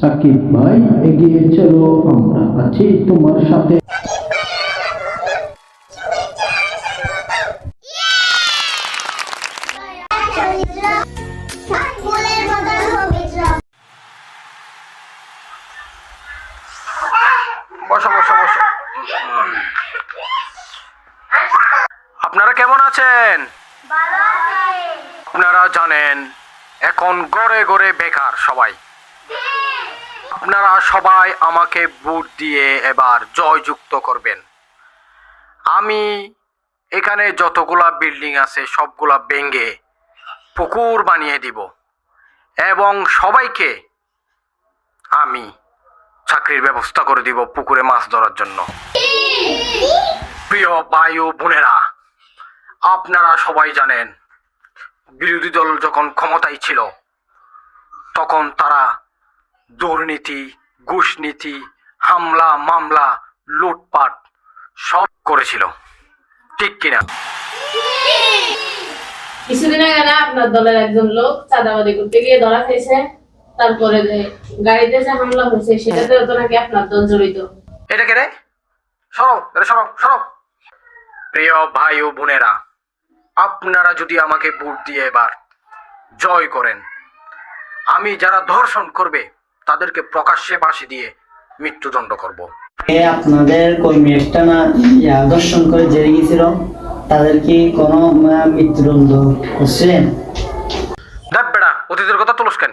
সাকিব ভাই, এগিয়ে চলো আমরা। আছি তোমার সাথে। আপনারা কেমন আছেন? আপনারা জানেন, এখন গড়ে গড়ে বেকার সবাই। আপনারা সবাই আমাকে ভোট দিয়ে এবার জয়যুক্ত করবেন। আমি এখানে যতগুলা বিল্ডিং আছে সবগুলা ভেঙে পুকুর বানিয়ে দিব এবং সবাইকে আমি চাকরির ব্যবস্থা করে দিব পুকুরে মাছ ধরার জন্য। প্রিয় বায়ু বোনেরা, আপনারা সবাই জানেন, বিরোধী দল যখন ক্ষমতায় ছিল, তখন তারা দুর্নীতি ঘুষনীতি হামলা মামলা লুটপাট সব করেছিল। ঠিক কিনা? কিছুদিন আগে না আপনার দলের একজন লোক চাঁদাবাদি করতে গিয়ে ধরা খেয়েছে তারপরে যে গাড়িতে যে হামলা হয়েছে সেটাতেও তো নাকি আপনার দল জড়িত। এটা কে রে? সরো এটা সরো সরো প্রিয় ভাই ও বোনেরা আপনারা যদি আমাকে ভোট দিয়ে এবার জয় করেন আমি যারা ধর্ষণ করবে তাদেরকে প্রকাশ্যে ফাঁসি দিয়ে মৃত্যুদণ্ড করব। এ আপনাদের কর্মী একটা না ইয়া দর্শন করে জেনে গেছিল তাদের কি কোনো মৃত্যুদণ্ড করছেন দেখ বেড়া অতীতের কথা তুলস কেন?